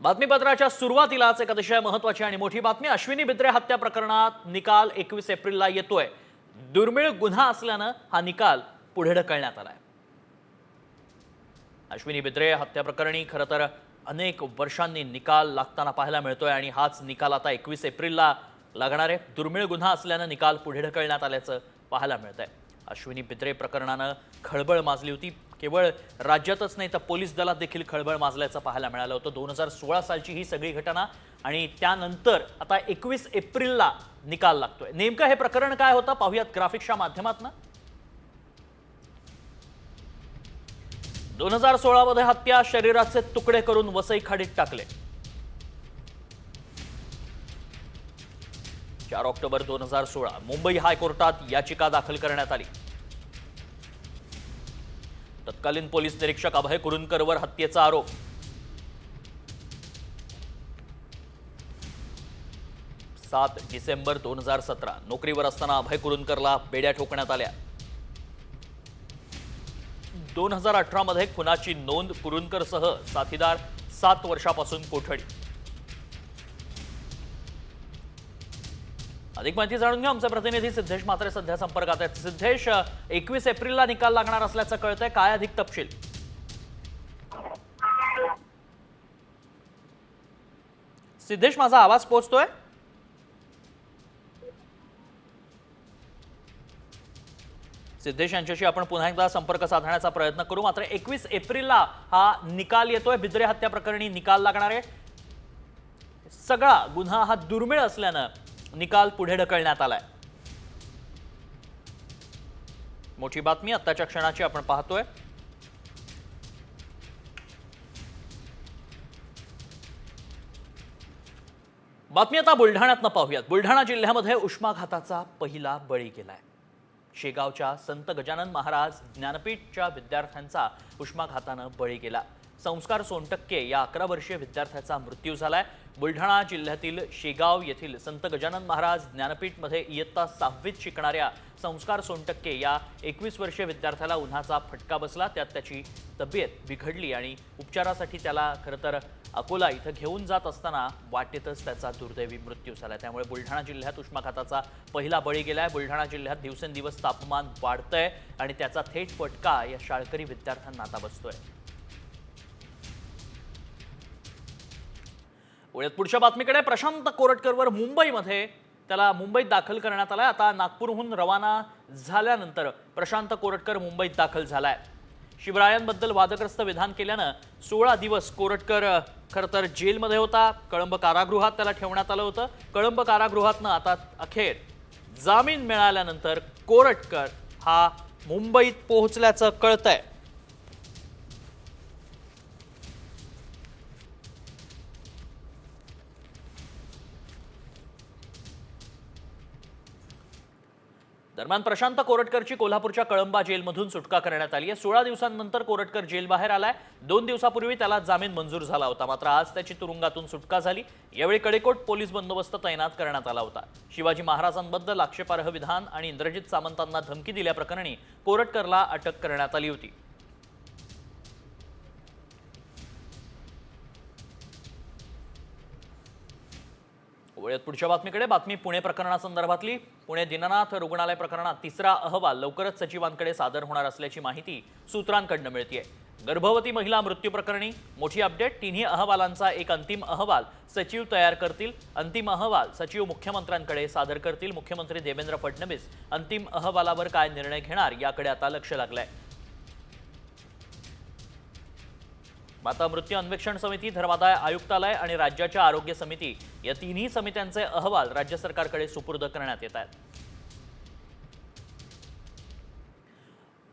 बातमीपत्राच्या सुरुवातीलाच एक अतिशय महत्वाची आणि मोठी बातमी. अश्विनी बिद्रे हत्या प्रकरणात निकाल एकवीस एप्रिलला येतोय. दुर्मिळ गुन्हा असल्यानं हा निकाल पुढे ढकलण्यात आलाय. अश्विनी बिद्रे हत्या प्रकरणी खरं तर अनेक वर्षांनी निकाल लागताना पाहायला मिळतोय आणि हाच निकाल आता एकवीस एप्रिलला लागणार आहे. दुर्मिळ गुन्हा असल्यानं निकाल पुढे ढकलण्यात आल्याचं पाहायला मिळत आहे अश्विनी बिद्रे प्रकरणानं खळबळ माजली होती. केवळ राज्यातच नाही तर पोलीस दलात देखील खळबळ माजल्याचं पाहायला मिळालं होतं. दोन हजार सोळा सालची ही सगळी घटना आणि त्यानंतर आता एकवीस एप्रिलला निकाल लागतोय. नेमकं हे प्रकरण काय होतं पाहूयात ग्राफिक्सच्या माध्यमातून. दोन हजार सोळामध्ये हत्या शरीराचे तुकडे करून वसई खाडीत टाकले. चार ऑक्टोबर दोन हजार सोळा मुंबई हायकोर्टात याचिका दाखल करण्यात आली. तत्कालीन पोलीस निरीक्षक अभय कुरुंदकरवर हत्येचा आरोप. सात डिसेंबर दोन हजार सतरा नोकरीवर असताना अभय कुरुंदकरला बेड्या ठोकण्यात आल्या. दोन हजार अठरा मध्ये खुनाची नोंद कुरुंदकरसह साथीदार सात वर्षापासून कोठडी. अधिक माहिती जाणून घेऊ. आमचे प्रतिनिधी सिद्धेश मात्रे सध्या संपर्कात आहेत. सिद्धेश एकवीस एप्रिलला निकाल लागणार असल्याचं कळतंय. काय अधिक तपशील? सिद्धेश माझा आवाज पोहोचतोय? सिद्धेश यांच्याशी आपण पुन्हा एकदा संपर्क साधण्याचा प्रयत्न करू. मात्र एकवीस एप्रिलला हा निकाल येतोय. बिद्रे हत्या प्रकरणी निकाल लागणार आहे. सगळा गुन्हा हा दुर्मिळ असल्यानं निकाल पुढे ढकलण्यात आलाय. मोठी बातमी आत्ताच्या क्षणाची आपण पाहतोय. बातमी आता बुलढाण्यातनं पाहूयात. बुलढाणा जिल्ह्यामध्ये उष्माघाताचा पहिला बळी गेलाय. शेगावच्या संत गजानन महाराज ज्ञानपीठच्या विद्यार्थ्यांचा उष्माघातानं बळी गेला. संस्कार सोनटक्के या अकरा वर्षीय विद्यार्थ्याचा मृत्यू झालाय. बुलढाणा जिल्ह्यातील शेगाव येथील संत गजानन महाराज ज्ञानपीठमध्ये इयत्ता सहावीत शिकणाऱ्या संस्कार सोनटक्के या एकवीस वर्षीय विद्यार्थ्याला उन्हाचा फटका बसला. त्यात त्याची तब्येत बिघडली आणि उपचारासाठी त्याला खरं तर अकोला इथं घेऊन जात असताना वाटेतच त्याचा दुर्दैवी मृत्यू झाला. त्यामुळे बुलढाणा जिल्ह्यात उष्माघाताचा पहिला बळी गेला आहे बुलढाणा जिल्ह्यात दिवसेंदिवस तापमान वाढतंय आणि त्याचा थेट फटका या शाळकरी विद्यार्थ्यांना आता बसतोय. वळूयात पुढच्या बातमीकडे. प्रशांत कोरटकरवर मुंबईमध्ये त्याला मुंबईत दाखल करण्यात आलाय. आता नागपूरहून रवाना झाल्यानंतर प्रशांत कोरटकर मुंबईत दाखल झालाय. शिवरायांबद्दल वादग्रस्त विधान केल्यानं सोळा दिवस कोरटकर खरं तर जेलमध्ये होता. कळंब कारागृहात त्याला ठेवण्यात आलं होतं. कळंब कारागृहातनं आता अखेर जामीन मिळाल्यानंतर कोरटकर हा मुंबईत पोहोचल्याचं कळतंय. दरम्यान प्रशांत कोरटकरची कोल्हापूरच्या कळंबा जेलमधून सुटका करण्यात आली आहे. सोळा दिवसांनंतर कोरटकर जेलबाहेर आलाय. दोन दिवसापूर्वी त्याला जामीन मंजूर झाला होता. मात्र आज त्याची तुरुंगातून सुटका झाली. यावेळी कडेकोट पोलीस बंदोबस्त तैनात करण्यात आला होता. शिवाजी महाराजांबद्दल आक्षेपार्ह विधान आणि इंद्रजित सामंतांना धमकी दिल्याप्रकरणी कोरटकरला अटक करण्यात आली होती. वळूयात पुढच्या बातमीकडे. बातमी पुणे प्रकरणासंदर्भातली. पुणे दिननाथ रुग्णालय प्रकरणात तिसरा अहवाल लवकरच सचिवांकडे सादर होणार असल्याची माहिती सूत्रांकडनं मिळतीये. गर्भवती महिला मृत्यू प्रकरणी मोठी अपडेट. तिन्ही अहवालांचा एक अंतिम अहवाल सचिव तयार करतील. अंतिम अहवाल सचिव मुख्यमंत्र्यांकडे सादर करतील. मुख्यमंत्री देवेंद्र फडणवीस अंतिम अहवालावर काय निर्णय घेणार याकडे आता लक्ष लागलंय. माता मृत्यू अन्वेषण समिती धर्मादाय आयुक्तालय आणि राज्याच्या आरोग्य समिती या तिन्ही समित्यांचे अहवाल राज्य सरकारकडे सुपूर्द करण्यात येत आहेत.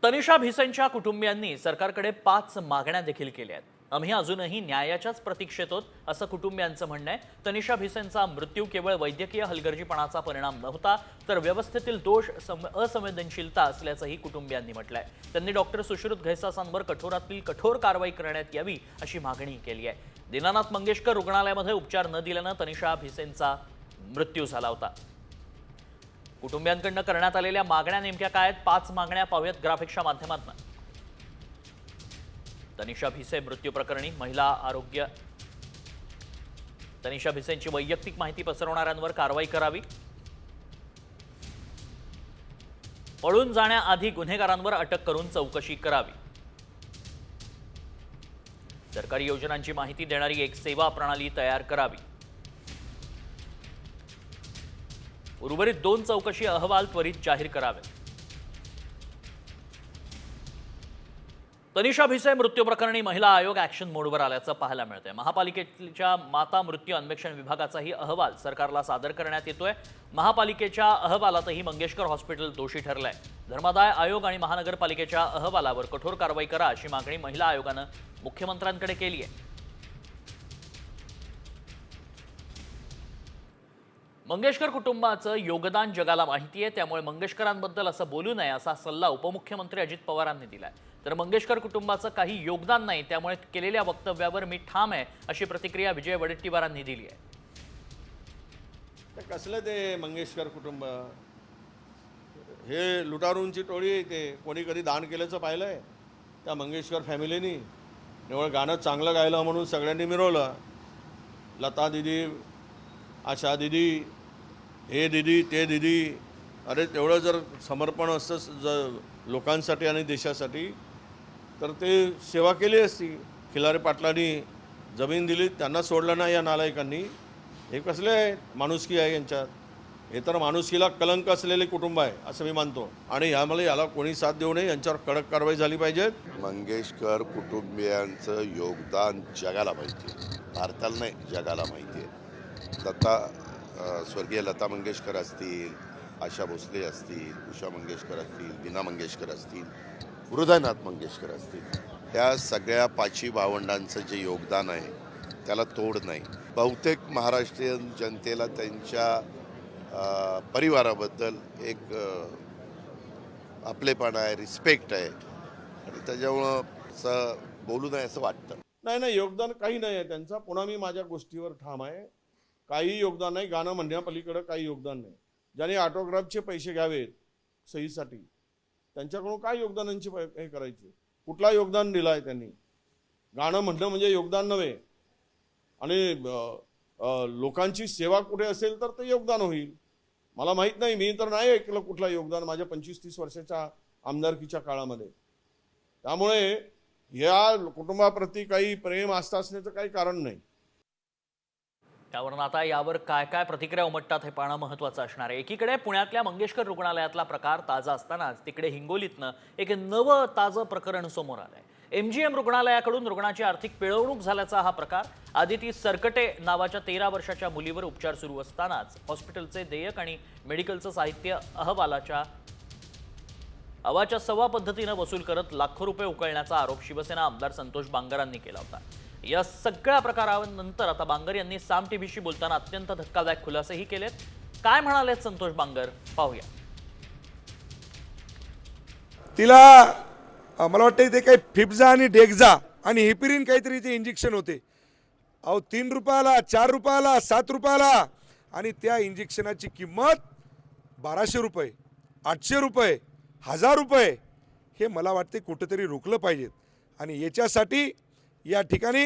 तनिषा भिसेंच्या कुटुंबियांनी सरकारकडे पाच मागण्या देखील केल्या आहेत. आम्ही अजूनही न्यायाच्याच प्रतीक्षेत आहोत असं कुटुंबियांचं म्हणणं आहे. तनिषा भिसेंचा मृत्यू केवळ वैद्यकीय हलगर्जीपणाचा परिणाम नव्हता तर व्यवस्थेतील दोष असंवेदनशीलता असल्याचंही कुटुंबियांनी म्हटलंय. त्यांनी डॉक्टर सुश्रुत घैसासांवर कठोरातील कठोर कारवाई करण्यात यावी अशी मागणी केली आहे. दीनानाथ मंगेशकर रुग्णालयामध्ये उपचार न दिल्यानं तनिषा भिसेंचा मृत्यू झाला होता. कुटुंबियांकडनं करण्यात आलेल्या मागण्या नेमक्या काय आहेत? पाच मागण्या पाहूयात ग्राफिक्सच्या माध्यमातून. तनिषा भिसे मृत्यू प्रकरणी महिला आरोग्य तनिषा भिसेंची वैयक्तिक माहिती पसरवणाऱ्यांवर कारवाई करावी. पळून जाण्याआधी गुन्हेगारांवर अटक करून चौकशी करावी. सरकारी योजनांची माहिती देणारी एक सेवा प्रणाली तयार करावी. उर्वरित दोन चौकशी अहवाल त्वरित जाहीर करावे. तनिषा भिसे मृत्यू प्रकरणी महिला आयोग ॲक्शन मोडवर आल्याचं पाहायला मिळतंय. महापालिकेच्या माता मृत्यू अन्वेषण विभागाचाही अहवाल सरकारला सादर करण्यात येतोय. महापालिकेच्या अहवालातही मंगेशकर हॉस्पिटल दोषी ठरलंय. धर्मादाय आयोग आणि महानगरपालिकेच्या अहवालावर कठोर कारवाई करा अशी मागणी महिला आयोगानं मुख्यमंत्र्यांकडे केली आहे. मंगेशकर कुटुंबाचं योगदान जगाला माहिती आहे त्यामुळे मंगेशकरांबद्दल असं बोलू नये असा सल्ला उपमुख्यमंत्री अजित पवारांनी दिलाय. तर मंगेशकर कुटुंबाचं काही योगदान नाही त्यामुळे केलेल्या वक्तव्यावर मी ठाम आहे अशी प्रतिक्रिया विजय वडेट्टीवारांनी दिली आहे. कसलं ते मंगेशकर कुटुंब? हे लुटारूंची टोळी आहे ते. कोणी कधी दान केल्याचं पाहिलं आहे त्या मंगेशकर फॅमिलीनी. निवळ गाणं चांगलं गायलं म्हणून सगळ्यांनी मिरवलं. लता दिदी आशा दिदी हे दिदी ते दिदी. अरे तेवढं जर समर्पण असतं ज लोकांसाठी आणि देशासाठी तर ते सेवा केली असती. खिलारे पाटलांनी जमीन दिली त्यांना सोडलं नाही या नालायकांनी. हे कसले आहे माणुसकी आहे यांच्यात? हे तर माणुसकीला कलंक असलेले कुटुंब आहे असं मी मानतो. आणि यामुळे याला कोणी साथ देऊ नये यांच्यावर कडक कारवाई झाली पाहिजे. मंगेशकर कुटुंबियांचं योगदान जगाला माहिती आहे. भारताला नाही जगाला माहिती आहे. लता स्वर्गीय लता मंगेशकर असतील आशा भोसले असतील उषा मंगेशकर असतील वीणा मंगेशकर असतील हृदयनाथ मंगेशकर असतील. या सगळ्या पाची भावंडांचं जे योगदान आहे त्याला तोड नाही. बहुतेक महाराष्ट्रीयन जनतेला त्यांच्या परिवाराबद्दल एक आपलेपणा आहे रिस्पेक्ट आहे. आणि त्याच्यामुळं असं बोलू नये असं वाटतं. नाही नाही योगदान काही नाही आहे. त्यांचा पुन्हा मी माझ्या गोष्टीवर ठाम आहे. काही योगदान नाही. गाणं म्हणण्यापलीकडं काही योगदान नाही. ज्याने ऑटोग्राफचे पैसे घ्यावेत सहीसाठी. त्यांच्याकडून काय योगदानांची हे करायची? कुठला योगदान दिला आहे त्यांनी? गाणं म्हणणं म्हणजे योगदान नव्हे. आणि लोकांची सेवा कुठे असेल तर ते योगदान होईल. मला माहीत नाही मी तर नाही ऐकलं कुठला योगदान माझ्या पंचवीस तीस वर्षाच्या आमदारकीच्या काळामध्ये. त्यामुळे या कुटुंबाप्रती काही प्रेम आस्था असण्याचं काही कारण नाही. त्यावरून आता यावर काय काय प्रतिक्रिया उमटतात हे पाहणं महत्वाचं असणार आहे. एकीकडे पुण्यातल्या मंगेशकर रुग्णालयातला प्रकार ताजा असतानाच तिकडे हिंगोलीतनं एक नवं ताजं प्रकरण समोर आलंय. एम जी एम रुग्णालयाकडून रुग्णाची आर्थिक पिळवणूक झाल्याचा हा प्रकार आदिती सरकटे नावाच्या तेरा वर्षाच्या मुलीवर उपचार सुरू असतानाच हॉस्पिटलचे देयक आणि मेडिकलचं साहित्य अहवालाच्या अवाच्या सव्वा पद्धतीनं वसूल करत लाखो रुपये उकळण्याचा आरोप शिवसेना आमदार संतोष बांगरांनी केला होता. या सगळ्या प्रकारानंतर आता बांगर यांनी साम टीव्हीशी बोलताना अत्यंत धक्कादायक खुलासेही केलेत. काय म्हणालेत संतोष बांगर? पाहूया. तिला मला वाटतं ते काही फिप्झा आणि डेक्झा आणि हिपिरिन काहीतरी ते इंजेक्शन होते. अहो तीन रुपयाला चार रुपयाला सात रुपयाला आणि त्या इंजेक्शनाची किंमत बाराशे रुपये आठशे रुपये हजार रुपये हे मला वाटते कुठंतरी रोखलं पाहिजेत. आणि याच्यासाठी या ठिकाणी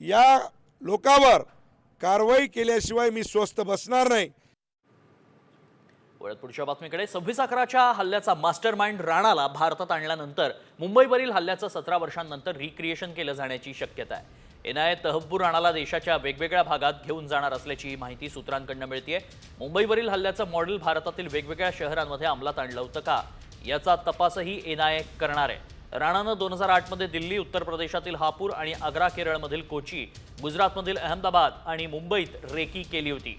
या लोकावर कारवाई केल्याशिवाय मी स्वस्त बसणार नाही. वळत पुढच्या बातमीकडे. सव्वीस अकराच्या हल्ल्याचा मास्टर माइंड राणाला भारतात आणल्यानंतर मुंबईवरील हल्ल्याचं सतरा वर्षांनंतर रिक्रिएशन केलं जाण्याची शक्यता आहे. एन आय तहब्बूर राणाला देशाच्या वेगवेगळ्या भागात घेऊन जाणार असल्याची माहिती सूत्रांकडनं मिळते मुंबईवरील हल्ल्याचं मॉडेल भारतातील वेगवेगळ्या शहरांमध्ये अंमलात आणलं होतं का? याचा तपासही एन आय करणार आहे. राणानं दोन हजार आठमध्ये दिल्ली उत्तर प्रदेशातील हापूर आणि आग्रा केरळमधील कोची गुजरातमधील अहमदाबाद आणि मुंबईत रेकी केली होती.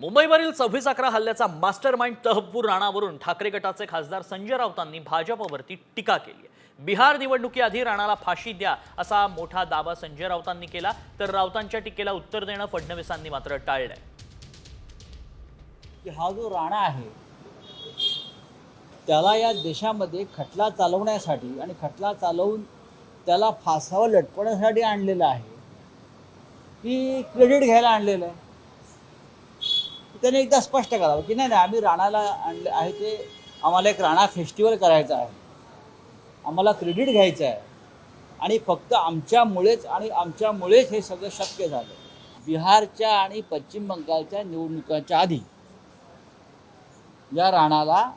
मुंबईवरील सव्वीस अकरा हल्ल्याचा मास्टर माइंड तहपूर राणावरून ठाकरे गटाचे खासदार संजय राऊतांनी भाजपवरती टीका केली आहे. बिहार निवडणुकीआधी राणाला फाशी द्या असा मोठा दावा संजय राऊतांनी केला तर राऊतांच्या टीकेला उत्तर देणं फडणवीसांनी मात्र टाळलंय. हा जो राणा आहे त्याला या देशामध्ये खटला चालवण्यासाठी आणि खटला चालवून त्याला फासावर लटकवण्यासाठी आणलेलं आहे. की क्रेडिट घ्यायला आणलेलं आहे. त्याने एकदा स्पष्ट करावं की नाही नाही आम्ही राणाला आणले आहे ते आम्हाला एक राणा फेस्टिवल करायचा आहे. आम्हाला क्रेडिट घ्यायचं आहे. आणि फक्त आमच्यामुळेच आणि आमच्यामुळेच हे सगळं शक्य झालं. बिहारच्या आणि पश्चिम बंगालच्या निवडणुकांच्या आधी या राणाला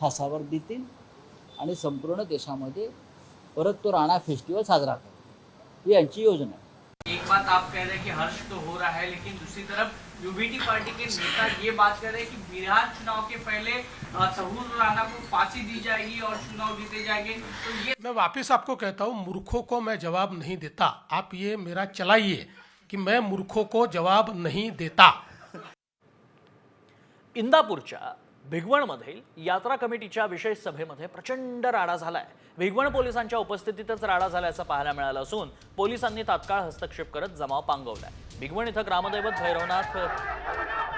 फासावर देतील आणि संपूर्ण देशामध्ये परत तो राणा फेस्टिवल साजरा करतील ही यांची योजना आहे. एक बात आप कह रहे हैं कि हर्ष तो हो रहा है लेकिन दूसरी तरफ़ यूबीटी पार्टी के नेता ये बात कर रहे हैं कि बिहार चुनाव के पहले तहूर राणा को फांसी दी जाएगी और चुनाव जीते जाएँगे। तो ये मैं वापस आपको कहता हूँ मूर्खों को मैं जवाब नहीं देता। आप ये मेरा चलाइए कि मैं मूर्खों को जवाब नहीं देता। इंदापूरच्या भिगवणमधील यात्रा कमिटीच्या विशेष सभेमध्ये प्रचंड राडा झालाय. भिगवण पोलिसांच्या उपस्थितीतच राडा झाल्याचं पाहायला मिळालं असून पोलिसांनी तात्काळ हस्तक्षेप करत जमाव पांगवलाय. भिगवण इथं ग्रामदैवत भैरवनाथ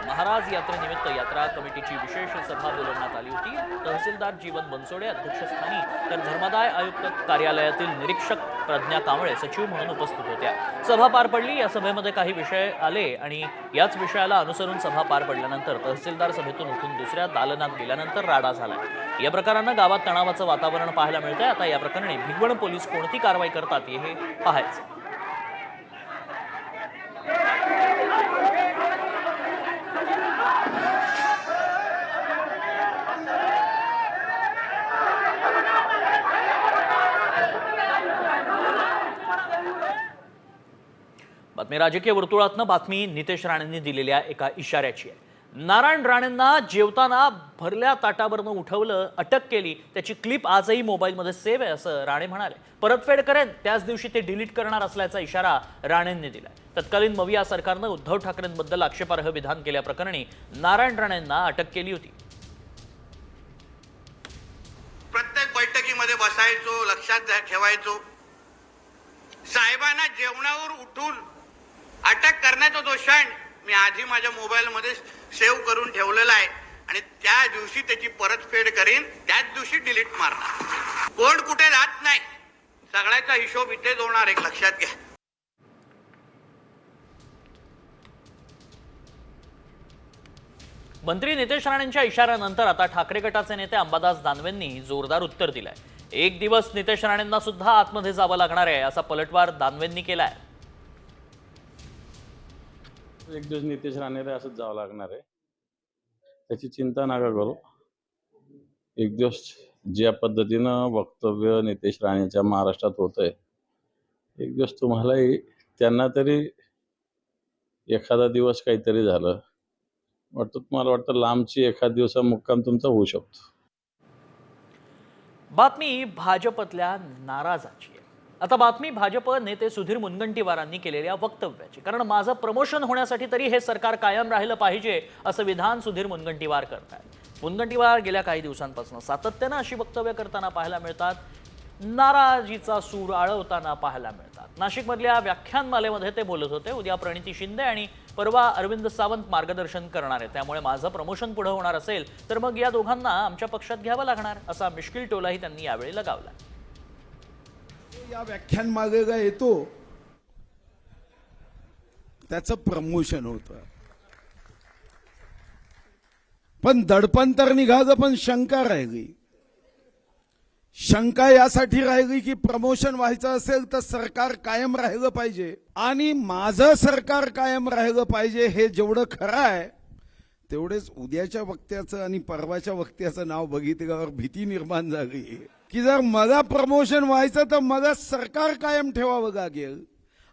महाराज यात्रेनिमित्त यात्रा कमिटीची विशेष सभा बोलवण्यात आली होती. तहसीलदार जीवन बनसोडे अध्यक्षस्थानी तर धर्मदाय आयुक्त कार्यालयातील निरीक्षक प्रज्ञा कांबळे सचिव म्हणून उपस्थित होत्या. सभा पार पडली. या सभेमध्ये काही विषय आले आणि याच विषयाला अनुसरून सभा पार पडल्यानंतर तहसीलदार सभेतून उठून दुसऱ्या दालनात गेल्यानंतर राडा झाला या प्रकारानं गावात तणावाचं वातावरण पाहायला मिळतंय. आता या प्रकरणी भिगवण पोलीस कोणती कारवाई करतात हे पाहायचं. बातमी. राजकीय वर्तुळातनं बातमी नितेश राणेंनी दिलेल्या एका इशाऱ्याची आहे. नारायण राणेंना जेवताना भरल्या ताटावरनं उठवलं अटक केली त्याची क्लिप आजही मोबाईलमध्ये सेव्ह आहे असं राणे म्हणाले. परतफेड करेन त्याच दिवशी ते डिलीट करणार असल्याचा इशारा राणेंनी दिला तत्कालीन मविया सरकारनं उद्धव ठाकरेंबद्दल आक्षेपार्ह विधान केल्याप्रकरणी नारायण राणेंना अटक केली होती. प्रत्येक बैठकीमध्ये बसायचो लक्षात ठेवायचो. साहेबांना जेवणावर उठून अटक करण्याचा जो क्षण मी आधी माझ्या मोबाईलमध्ये सेव्ह करून ठेवलेला आहे. आणि त्या दिवशी त्याची परतफेड करीन. त्याच दिवशी डिलीट मारणार. कोण कुठे जात नाही. सगळ्याचा हिशोब इथेच होणार एक लक्षात घ्या. मंत्री नितेश राणेंच्या इशाऱ्यानंतर आता ठाकरे गटाचे नेते अंबादास दानवेंनी जोरदार उत्तर दिलंय. एक दिवस नितेश राणेंना सुद्धा आतमध्ये जावं लागणार आहे असा पलटवार दानवेंनी केलाय. एक दिवस नितेश राणेला असंच जावं लागणार आहे. त्याची चिंता नका करू. एक दिवस ज्या पद्धतीनं वक्तव्य नितेश राणेच्या महाराष्ट्रात होत आहे एक दिवस तुम्हालाही त्यांना तरी एखादा दिवस काहीतरी झालं. वाटतं तुम्हाला वाटतं लांबची एखाद दिवसा मुक्काम तुमचा होऊ शकतो. बातमी भाजपतल्या नाराजाची आहे. आता बातमी भाजप नेते सुधीर मुनगंटीवारांनी केलेल्या वक्तव्याची. कारण माझं प्रमोशन होण्यासाठी तरी हे सरकार कायम राहिलं पाहिजे असं विधान सुधीर मुनगंटीवार करतात मुनगंटीवार गेल्या काही दिवसांपासून सातत्यानं अशी वक्तव्य करताना पाहायला मिळतात नाराजीचा सूर आळवताना पाहायला मिळतात. नाशिकमधल्या व्याख्यानमालेमध्ये ते बोलत होते उद्या प्रणिती शिंदे आणि परवा अरविंद सावंत मार्गदर्शन करणार आहे त्यामुळे माझं प्रमोशन पुढे होणार असेल तर मग या दोघांना आमच्या पक्षात घ्यावं लागणार असा मिश्किल टोलाही त्यांनी यावेळी लगावला. या व्याख्यान मागे का येतो? त्याचं प्रमोशन होतं. पण दडपण तर निघालं पण शंका राहिली. शंका यासाठी राहिली की प्रमोशन व्हायचं असेल तर सरकार कायम राहिलं पाहिजे. आणि माझं सरकार कायम राहिलं पाहिजे हे जेवढं खरं आहे तेवढेच उद्याच्या वक्त्याचं आणि परवाच्या वक्त्याचं नाव बघितल्यावर भीती निर्माण झाली. की जर मला प्रमोशन व्हायचं तर मला सरकार कायम ठेवावं लागेल.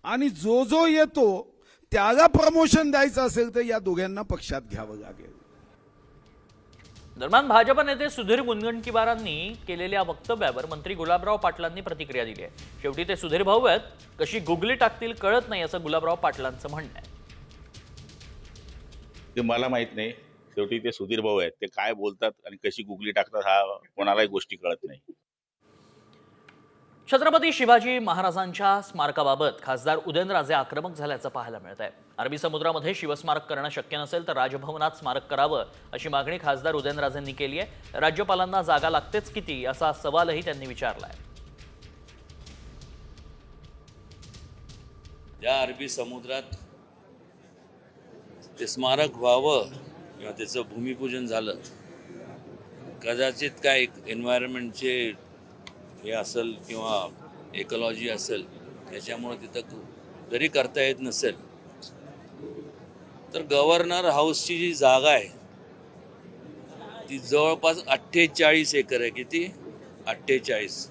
आणि जो जो येतो त्याला प्रमोशन द्यायचं असेल तर या दोघांना पक्षात घ्यावं लागेल. दरम्यान भाजप नेते सुधीर मुनगंटीवारांनी केलेल्या वक्तव्यावर मंत्री गुलाबराव पाटलांनी प्रतिक्रिया दिली आहे. शेवटी ते सुधीर भाऊ आहेत. कशी गुगली टाकतील कळत नाही असं गुलाबराव पाटलांचं म्हणणं आहे. ते मला माहीत नाही. शेवटी ते सुधीर भाऊ आहेत. ते काय बोलतात आणि कशी गुगली टाकतात हा कोणालाही गोष्टी कळत नाही. छत्रपती शिवाजी महाराजांच्या स्मारकाबाबत खासदार उदयनराजे आक्रमक झाल्याचं पाहायला मिळत आहे अरबी समुद्रामध्ये शिवस्मारक करणं शक्य नसेल तर राजभवनात स्मारक करावं अशी मागणी खासदार उदयनराजेंनी केली आहे. राज्यपालांना जागा लागतेच किती असा सवालही त्यांनी विचारला आहे त्या अरबी समुद्रात ते स्मारक व्हावं किंवा त्याचं भूमिपूजन झालं कदाचित काय एन्व्हायरमेंटचे हे असेल किंवा एकॉलॉजी असेल त्याच्यामुळं तिथं जरी करता येत नसेल तर गव्हर्नर हाऊसची जी जागा आहे ती जवळपास अठ्ठेचाळीस एकर आहे. किती? अठ्ठेचाळीस.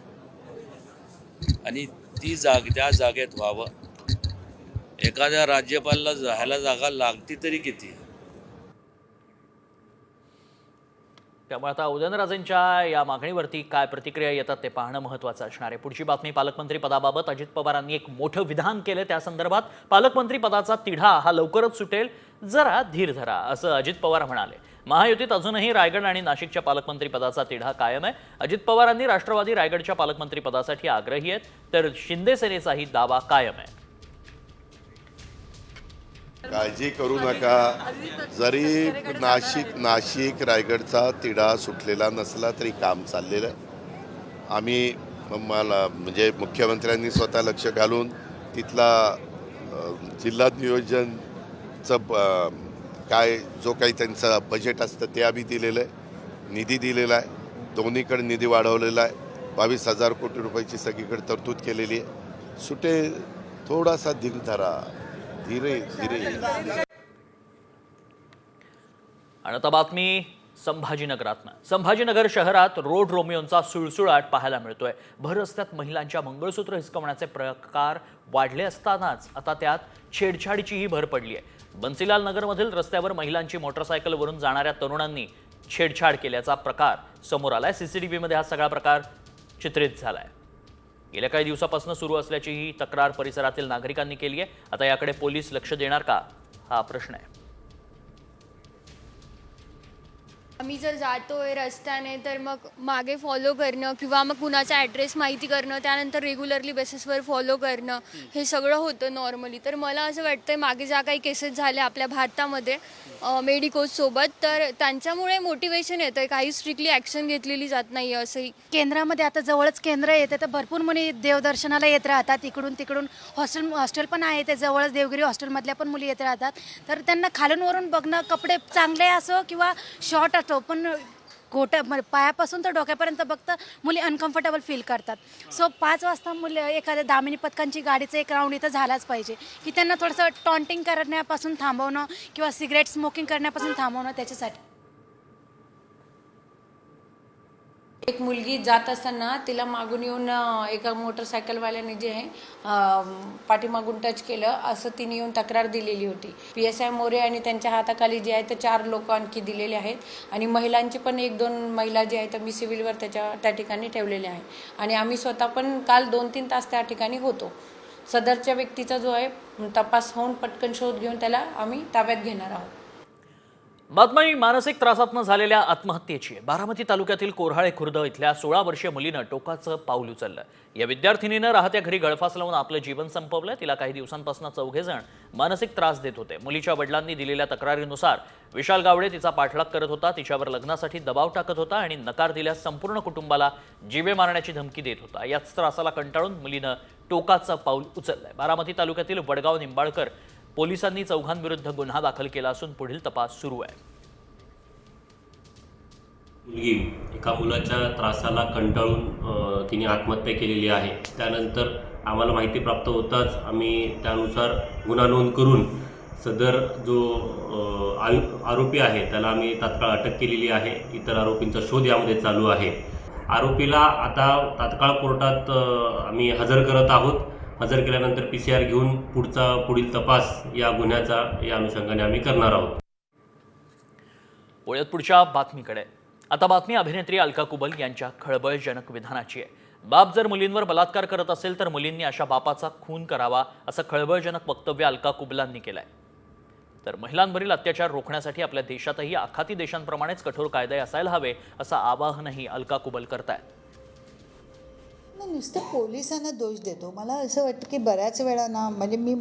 आणि ती जाग त्या जागेत व्हावं. एखाद्या राज्यपालला जायला जागा लागती तरी किती? त्यामुळे आता उदयनराजेंच्या या मागणीवरती काय प्रतिक्रिया येतात ते पाहणं महत्त्वाचं असणार आहे. पुढची बातमी पालकमंत्री पदाबाबत अजित पवारांनी एक मोठं विधान केलं त्या संदर्भात पालकमंत्री पदाचा तिढा हा लवकरच सुटेल. जरा धीर धरा असं अजित पवार म्हणाले. महायुतीत अजूनही रायगड आणि नाशिकच्या पालकमंत्री पदाचा तिढा कायम आहे. अजित पवारांनी राष्ट्रवादी रायगडच्या पालकमंत्री पदासाठी आग्रही आहेत तर शिंदे सेनेचाही दावा कायम आहे. काळजी करू नका. जरी नाशिक नाशिक रायगडचा तिढा सुटलेला नसला तरी काम चाललेलं आहे. आम्ही मला म्हणजे मुख्यमंत्र्यांनी स्वतः लक्ष घालून तिथला जिल्हा नियोजनचं ब- काय जो काही त्यांचं बजेट असतं ते आम्ही दिलेलं आहे. निधी दिलेला आहे. दोन्हीकडे निधी वाढवलेला आहे. बावीस हजार कोटी रुपयाची सगळीकडे तरतूद केलेली आहे. सुटे थोडासा धीर धरा धीरे धीरे. आणि आता बातमी संभाजीनगरातनं. संभाजीनगर शहरात रोड रोमियोंचा सुळसुळाट पाहायला मिळतोय. भर रस्त्यात महिलांच्या मंगळसूत्र हिसकवण्याचे प्रकार वाढले असतानाच आता त्यात छेडछाडीचीही भर पडली आहे बन्सीलाल नगरमधील रस्त्यावर महिलांची मोटरसायकलवरून जाणाऱ्या तरुणांनी छेडछाड केल्याचा प्रकार समोर आलाय. सीसीटीव्हीमध्ये हा सगळा प्रकार चित्रित झालाय. गेल्या काही दिवसापासून सुरू असल्याची ही तक्रार परिसरातील नागरिकांनी केली आहे. आता याकडे पोलीस लक्ष देणार का? हा प्रश्न आहे. आम्ही जर जातोय रस्त्याने तर मग मागे फॉलो करणं किंवा मग कुणाचा ॲड्रेस माहिती करणं त्यानंतर रेग्युलरली बेसिसवर फॉलो करणं हे सगळं होतं नॉर्मली तर मला असं वाटतं मागे ज्या काही केसेस झाल्या आपल्या भारतामध्ये मेडिकोजसोबत तर त्यांच्यामुळे मोटिवेशन येतं आहे काही स्ट्रिक्टली ॲक्शन घेतलेली जात नाही आहे असंही. केंद्रामध्ये आता जवळच केंद्र येते तर भरपूर मुली देवदर्शनाला येत राहतात. इकडून तिकडून हॉस्टेल हॉस्टेल पण आहे ते जवळच देवगिरी हॉस्टेलमधल्या पण मुली येत राहतात. तर त्यांना खालूनवरून बघणं कपडे चांगले असो किंवा शॉर्ट असो पण घोट्या म्हणजे पायापासून तर डोक्यापर्यंत बघतं मुली अनकम्फर्टेबल फील करतात. सो पाच वाजता मुली एखाद्या दामिनी पथकांची गाडीचं एक राऊंड इथं झालाच पाहिजे. की त्यांना थोडंसं टॉन्टिंग करण्यापासून थांबवणं किंवा सिगरेट स्मोकिंग करण्यापासून थांबवणं त्याच्यासाठी. एक मुलगी जात असताना तिला मागून येऊन एका मोटरसायकलवाल्याने जे आहे पाठीमागून टच केलं असं तिने येऊन तक्रार दिलेली होती. पी एस आय मोरे आणि त्यांच्या हाताखाली जे आहे ते चार लोक आणखी दिलेले आहेत. आणि महिलांची पण एक दोन महिला जे आहेत मी सिव्हिलवर त्याच्या त्या ठिकाणी ठेवलेल्या आहे. आणि आम्ही स्वतः पण काल दोन तीन तास त्या ठिकाणी होतो. सदरच्या व्यक्तीचा जो आहे तपास होऊन पटकन शोध घेऊन त्याला आम्ही ताब्यात घेणार आहोत. बातमी मानसिक त्रासातनं झालेल्या आत्महत्येची. बारामती तालुक्यातील कोरहाळे खुर्द इथल्या सोळा वर्षीय मुलीनं टोकाचं पाऊल उचललं. या विद्यार्थिनीनं राहत्या घरी गळफास लावून आपलं जीवन संपवलं. तिला काही दिवसांपासून चौघेजण मानसिक त्रास देत होते. मुलीच्या वडिलांनी दिलेल्या तक्रारीनुसार विशाल गावडे तिचा पाठलाग करत होता. तिच्यावर लग्नासाठी दबाव टाकत होता आणि नकार दिल्यास संपूर्ण कुटुंबाला जीवे मारण्याची धमकी देत होता. याच त्रासाला कंटाळून मुलीनं टोकाचं पाऊल उचललंय. बारामती तालुक्यातील वडगाव निंबाळकर पोलिसांनी चौघांविरुद्ध गुन्हा दाखल केला असून पुढील तपास सुरू आहे. मुलगी एका मुलाच्या त्रासाला कंटाळून तिने आत्महत्या केलेली आहे. त्यानंतर आम्हाला माहिती प्राप्त होताच आम्ही त्यानुसार गुन्हा नोंद करून सदर जो आयु- आरोपी आहे त्याला आम्ही तात्काळ अटक केलेली आहे. इतर आरोपींचा शोध यामध्ये चालू आहे. आरोपीला आता तात्काळ कोर्टात आम्ही हजर करत आहोत. हजर केल्यानंतर पी सी आर घेऊन पुढचा पुढील तपास या गुन्ह्याचा या अनुषंगाने आम्ही करणार आहोत. वळत पुढच्या बातमीकडे. आता बातमी अभिनेत्री अलका कुबल यांच्या खळबळजनक विधानाची आहे. बाप जर मुलींवर बलात्कार करत असेल तर मुलींनी अशा बापाचा खून करावा असं खळबळजनक वक्तव्य अलका कुबलांनी केलंय. तर महिलांवरील अत्याचार रोखण्यासाठी आपल्या देशातही आखाती देशांप्रमाणेच कठोर कायदे असायला हवे असं आवाहनही अलका कुबल करतायत. मी नुसतं पोलिसांना दोष देतो. मला असं वाटतं की बऱ्याच वेळा ना म्हणजे मी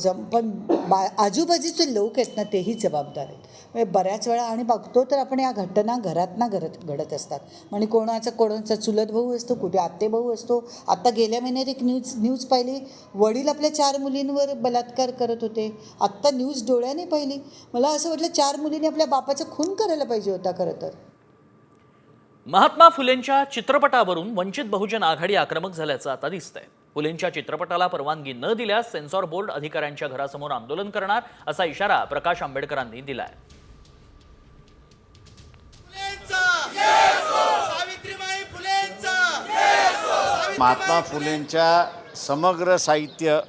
जम पण बा आजूबाजूचे लोक आहेत ना तेही जबाबदार आहेत. म्हणजे बऱ्याच वेळा आणि बघतो तर आपण या घटना घरात ना घडत घडत असतात. म्हणजे कोणाचा कोणाचा चुलत भाऊ असतो कुठे आत्ते भाऊ असतो. आत्ता गेल्या महिन्यात एक न्यूज न्यूज पाहिली. वडील आपल्या चार मुलींवर बलात्कार करत होते. आत्ता न्यूज डोळ्याने पाहिली. मला असं वाटलं चार मुलींनी आपल्या बापाचा खून करायला पाहिजे होता खरं तर. महात्मा फुलेंच्या चित्रपटावरून वंचित बहुजन आघाडी आक्रमक झाल्याचं आता दिसतंय. फुलेंच्या चित्रपटाला परवानगी न दिल्यास सेन्सॉर बोर्ड अधिकाऱ्यांच्या घरासमोर आंदोलन करणार असा इशारा प्रकाश आंबेडकरांनी दिलाय. महात्मा फुलेंच्या समग्र साहित्य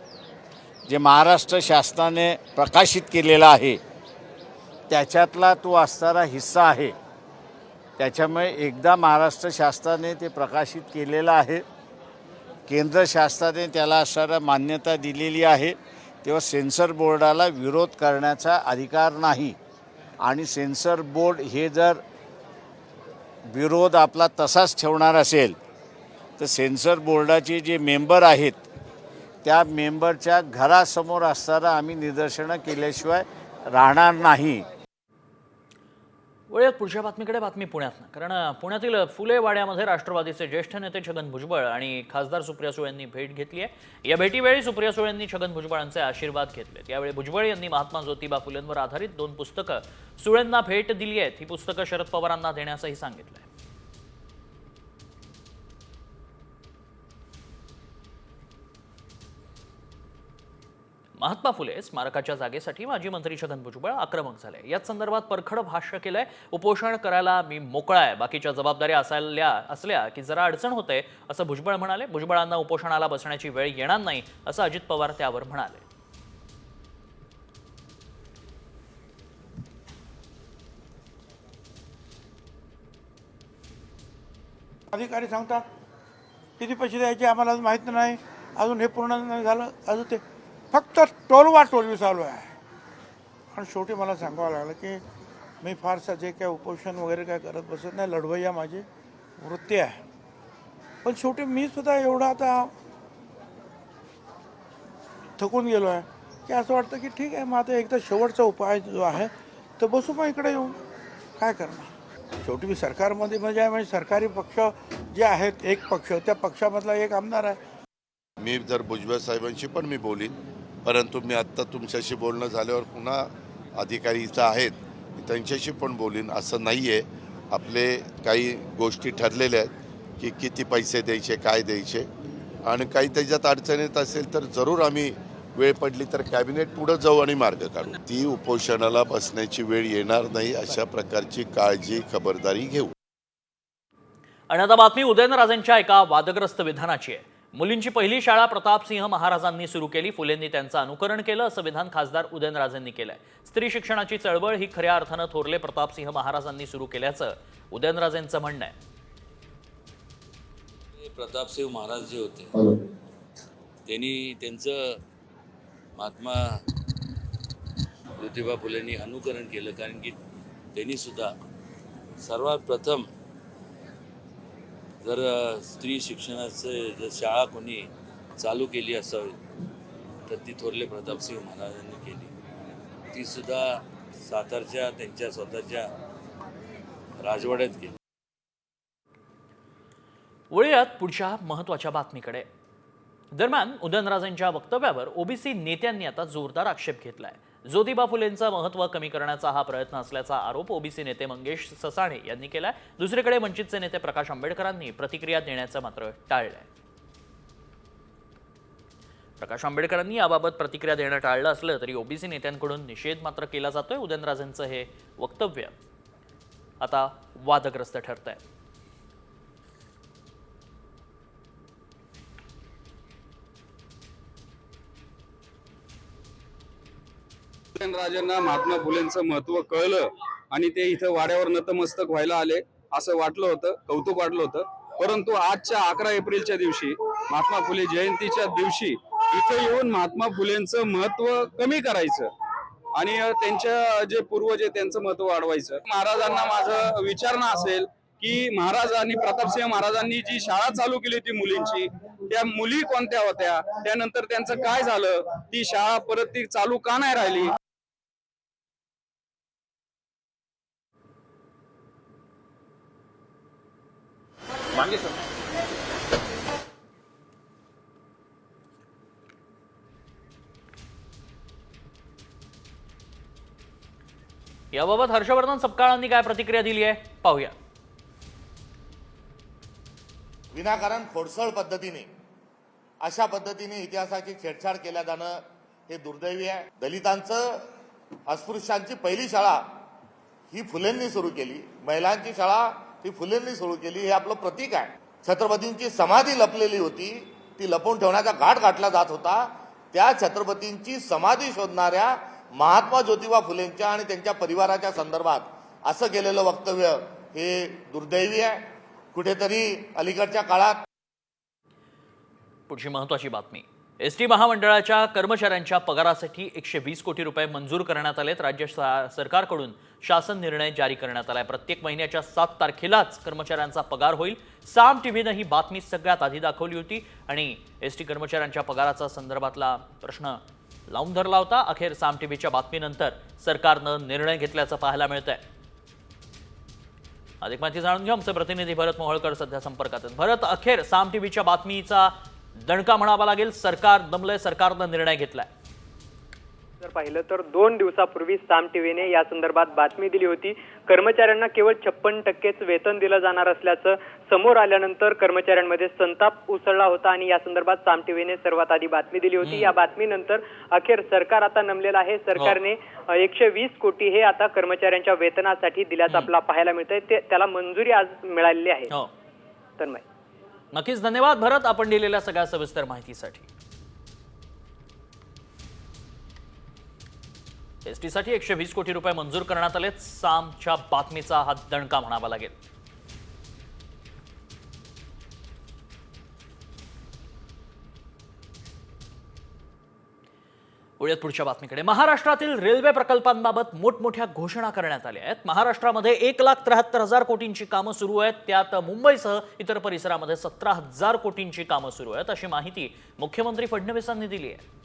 जे महाराष्ट्र शासनाने प्रकाशित केलेलं आहे त्याच्यातला तो असणारा हिस्सा आहे. त्याच्यामुळे एकदा महाराष्ट्र शासनाने ते प्रकाशित केलेलं आहे. केंद्र शासनाने त्याला असणारा मान्यता दिलेली आहे. तेव्हा सेन्सर बोर्डाला विरोध करण्याचा अधिकार नाही. आणि सेन्सर बोर्ड हे जर विरोध आपला तसाच ठेवणार असेल तर सेन्सर बोर्डाचे जे मेंबर आहेत त्या मेंबरच्या घरासमोर असताना आम्ही निदर्शनं केल्याशिवाय राहणार नाही. वळूयात पुढच्या बातमीकडे बातमी पुण्यात कारण पुण्यातील फुले वाड्यामध्ये राष्ट्रवादीचे ज्येष्ठ नेते छगन भुजबळ आणि खासदार सुप्रिया सुळे यांनी भेट घेतली आहे. या भेटीवेळी सुप्रिया सुळे यांनी छगन भुजबळांचे आशीर्वाद घेतले यावेळी भुजबळ यांनी महात्मा ज्योतिबा फुलेंवर आधारित दोन पुस्तकं सुळेंना भेट दिली आहेत. ही पुस्तकं शरद पवारांना देण्यासही सांगितलंय महात्मा फुले स्मारकाच्या जागेसाठी माजी मंत्री छगन भुजबळ आक्रमक झाले. याच संदर्भात परखड भाष्य केलंय. उपोषण करायला मी मोकळा आहे बाकीच्या जबाबदाऱ्या असायला असल्या की जरा अडचण होते असं भुजबळ म्हणाले. भुजबळांना उपोषणाला बसण्याची वेळ येणार नाही असं अजित पवार त्यावर म्हणाले. अधिकारी सांगतात किती पैसे द्यायचे आम्हाला अजून माहीत नाही. अजून हे पूर्ण नाही झालं. अजून ते फक्त टोलवा टोलवी चालू आहे. आणि शेवटी मला सांगावं लागलं की मी फारसं जे काय उपोषण वगैरे काय करत बसत नाही लढवय्या माझी वृत्ती आहे. पण शेवटी मी सुद्धा एवढा आता थकून गेलो आहे की असं वाटतं की ठीक आहे मग आता एकदा शेवटचा उपाय जो आहे तर बसू मग इकडे येऊन. काय करणार? शेवटी मी सरकारमध्ये म्हणजे आहे म्हणजे सरकारी पक्ष जे आहेत एक पक्ष त्या पक्षामधला एक आमदार आहे. मी जर भुजबळ साहेबांशी पण मी बोलीन. परंतु मी आत्ता तुमच्याशी बोलणं झाल्यावर पुन्हा अधिकारी इथं आहेत. त्यांच्याशी पण बोलीन. असं नाही आहे आपले काही गोष्टी ठरलेल्या आहेत की किती पैसे द्यायचे काय द्यायचे. आणि काही त्याच्यात अडचणीत असेल तर जरूर आम्ही वेळ पडली तर कॅबिनेट पुढं जाऊ आणि मार्ग काढू. ती उपोषणाला बसण्याची वेळ येणार नाही अशा प्रकारची काळजी खबरदारी घेऊ. आणि आता बातमी. उदयनराजेंच्या एका वादग्रस्त विधानाची आहे. मुलींची पहिली शाळा प्रतापसिंह महाराजांनी सुरू केली. फुलेंनी त्यांचं अनुकरण केलं. असं विधान खासदार उदयनराजेंनी केलंय. स्त्री शिक्षणाची चळवळ ही खऱ्या अर्थानं थोरले प्रतापसिंह महाराजांनी सुरू केल्याचं उदयनराजेंचं म्हणणं आहे. प्रतापसिंह महाराज जे होते त्यांनी त्यांचं महात्मा ज्योतिबा फुलेंनी अनुकरण केलं. कारण की त्यांनी सुद्धा सर्वात प्रथम जर स्त्री शिक्षणाचं जर शाळा कोणी चालू केली असावी तर ती थोरले प्रतापसिंह महाराजांनी केली. ती सुद्धा सातारच्या त्यांच्या स्वतःच्या राजवाड्यात केली. वळूयात पुढच्या महत्त्वाच्या बातमीकडे. दरम्यान उदयनराजेंच्या वक्तव्यावर ओबीसी नेत्यांनी आता जोरदार आक्षेप घेतलाय. ज्योतिबा फुलेंचं महत्त्व कमी करण्याचा हा प्रयत्न असल्याचा आरोप ओबीसी नेते मंगेश ससाणे यांनी केलाय. दुसरीकडे वंचितचे नेते प्रकाश आंबेडकरांनी प्रतिक्रिया देण्याचं मात्र टाळलंय. प्रकाश आंबेडकरांनी याबाबत प्रतिक्रिया देणं टाळलं असलं तरी ओबीसी नेत्यांकडून निषेध मात्र केला जातोय. उदयनराजेंचं हे वक्तव्य आता वादग्रस्त ठरत आहे राजांना महात्मा फुलेंचं महत्त्व कळलं आणि ते इथं वाड्यावर नतमस्तक व्हायला आले असं वाटलं होतं कौतुक वाटलं होतं. परंतु आजच्या अकरा एप्रिलच्या दिवशी महात्मा फुले जयंतीच्या दिवशी इथं येऊन महात्मा फुलेंचं महत्त्व कमी करायचं आणि त्यांच्या जे पूर्वज आहे त्यांचं महत्त्व वाढवायचं. महाराजांना माझं विचारणं असेल की महाराजांनी प्रतापसिंह महाराजांनी जी शाळा चालू केली होती मुलींची त्या मुली कोणत्या होत्या? त्यानंतर त्यांचं काय झालं? ती शाळा परत ती चालू का नाही राहिली? मागे सर. याबाबत हर्षवर्धन सपकाळांनी काय प्रतिक्रिया दिली आहे? पाहूया. विनाकारण खोडसळ पद्धतीने अशा पद्धतीने इतिहासाची छेडछाड केल्या जाणं हे दुर्दैवी आहे. दलितांचं अस्पृश्यांची पहिली शाळा ही फुलेंनी सुरू केली. महिलांची शाळा ती फुलेंनी सुरू केली हे आपलं प्रतीक आहे. छत्रपतींची समाधी लपलेली होती ती लपवून ठेवण्याचा घाट गाठला जात होता. त्या छत्रपतींची समाधी शोधणाऱ्या महात्मा ज्योतिबा फुलेंच्या आणि त्यांच्या परिवाराच्या संदर्भात असं केलेलं वक्तव्य हे दुर्दैवी आहे. कुठेतरी अलीकडच्या काळात पुढची महत्वाची बातमी. एस टी महामंडळाच्या कर्मचाऱ्यांच्या पगारासाठी एकशे वीस कोटी रुपये मंजूर करण्यात आलेत. राज्य सरकारकडून शासन निर्णय जारी करण्यात आलाय. प्रत्येक महिन्याच्या सात तारखेलाच कर्मचाऱ्यांचा पगार होईल. साम टीव्हीनं ही बातमी सगळ्यात आधी दाखवली होती आणि एस टी कर्मचाऱ्यांच्या पगाराचा संदर्भातला प्रश्न लावून धरला होता. अखेर साम टीव्हीच्या बातमीनंतर सरकारनं निर्णय घेतल्याचं पाहायला मिळत आहे अधिक माहिती जाणून घेऊ आमचे प्रतिनिधी भरत मोहोळकर सध्या संपर्कात आहेत. भरत अखेर साम टीव्हीच्या बातमीचा दणका म्हणावा लागेल सरकार दमलंय सरकारनं निर्णय घेतलाय. जर पाहिलं तर दोन दिवसापूर्वी साम टीव्हीने या संदर्भात बातमी दिली होती कर्मचाऱ्यांना केवळ छप्पन टक्केच वेतन दिलं जाणार असल्याचं समोर आल्यानंतर कर्मचाऱ्यांमध्ये संताप उसळला होता आणि या संदर्भात साम टीव्हीने सर्वात आधी बातमी दिली होती. या बातमीनंतर अखेर सरकार आता नमलेलं आहे. सरकारने अ, एकशे वीस कोटी हे आता कर्मचाऱ्यांच्या वेतनासाठी दिल्याचं आपल्याला पाहायला मिळतंय. ते त्याला मंजुरी आज मिळालेली आहे. हो. तर नक्कीच धन्यवाद भरत आपण दिलेल्या सगळ्या सविस्तर माहितीसाठी. एससाठी एकशे वीस कोटी रुपये मंजूर करण्यात आले सामच्या बातमीचा हा दणका म्हणावा लागेल. वळूयात पुढच्या बातमीकडे. महाराष्ट्रातील रेल्वे प्रकल्पांबाबत मोठमोठ्या घोषणा करण्यात आल्या आहेत. महाराष्ट्रामध्ये एक लाख त्र्याहत्तर हजार कोटींची कामं सुरू आहेत. त्यात मुंबईसह इतर परिसरामध्ये सतरा हजार कोटींची कामं सुरू आहेत अशी माहिती मुख्यमंत्री फडणवीसांनी दिली आहे.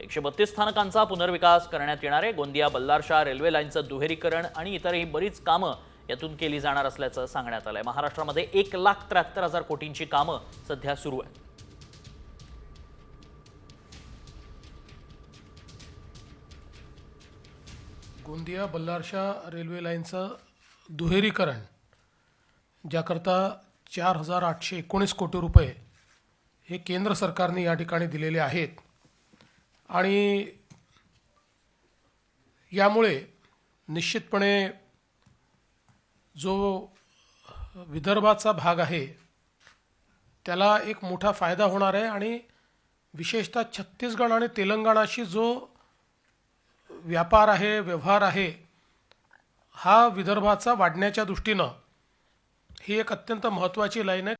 एकशे बत्तीस स्थानकांचा पुनर्विकास करण्यात येणार आहे. गोंदिया बल्लारशाह रेल्वे लाईनचं दुहेरीकरण आणि इतरही बरीच कामं यातून केली जाणार असल्याचं सांगण्यात आलंय. महाराष्ट्रामध्ये एक लाख त्र्याहत्तर हजार कोटींची कामं सध्या सुरू आहेत. गोंदिया बल्लारशा रेल्वे लाईनचं दुहेरीकरण ज्याकरता चार हजार आठशे एकोणीस कोटी रुपये हे केंद्र सरकारने या ठिकाणी दिलेले आहेत. आणि यामुळे निश्चितपणे जो विदर्भाचा भाग आहे त्याला एक मोठा फायदा होणार आहे आणि विशेषतः छत्तीसगड आणि तेलंगणाशी जो व्यापार आहे व्यवहार आहे हा विदर्भाचा वाढण्याच्या दृष्टीनं ही एक अत्यंत महत्त्वाची लाईन आहे.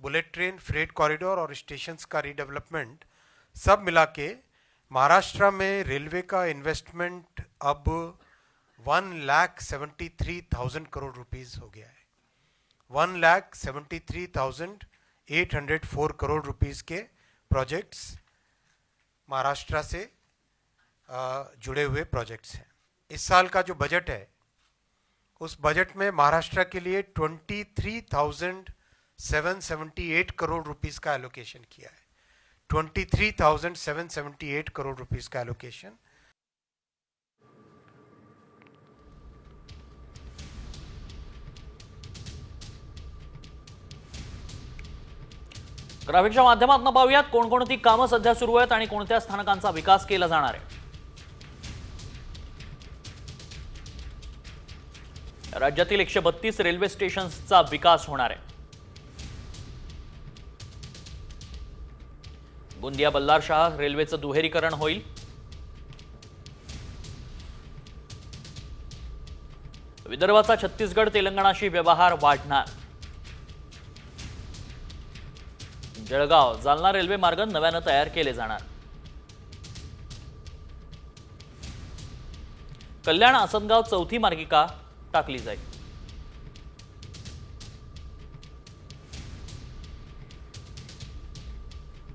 बुलेट ट्रेन फ्रेट कॉरिडोर और स्टेशंस का रीडेवलपमेंट सब मिला के महाराष्ट्र में रेलवे का इन्वेस्टमेंट अब one lakh seventy three thousand crore rupees हो गया है। One lakh seventy three thousand eight hundred four crore rupees के प्रोजेक्ट्स महाराष्ट्र से जुड़े हुए प्रोजेक्ट्स हैं। इस साल का जो बजट है, उस बजट में महाराष्ट्र के लिए twenty three thousand seven seventy eight crore rupees का एलोकेशन किया है। Twenty three thousand seven seventy eight crore rupees का एलोकेशन ग्राफिकच्या माध्यमातून पाहूयात कोणकोणती कामं सध्या सुरू आहेत आणि कोणत्या स्थानकांचा विकास केला जाणार आहे. राज्यातील एकशे बत्तीस रेल्वे स्टेशन्सचा विकास होणार आहे. गोंदिया बल्लारशाह रेल्वेचं दुहेरीकरण होईल. विदर्भाचा छत्तीसगड तेलंगणाशी व्यवहार वाढणार. जळगाव जालना रेल्वे मार्ग नव्यानं तयार केले जाणार. कल्याण आसनगाव चौथी मार्गिका टाकली जाईल.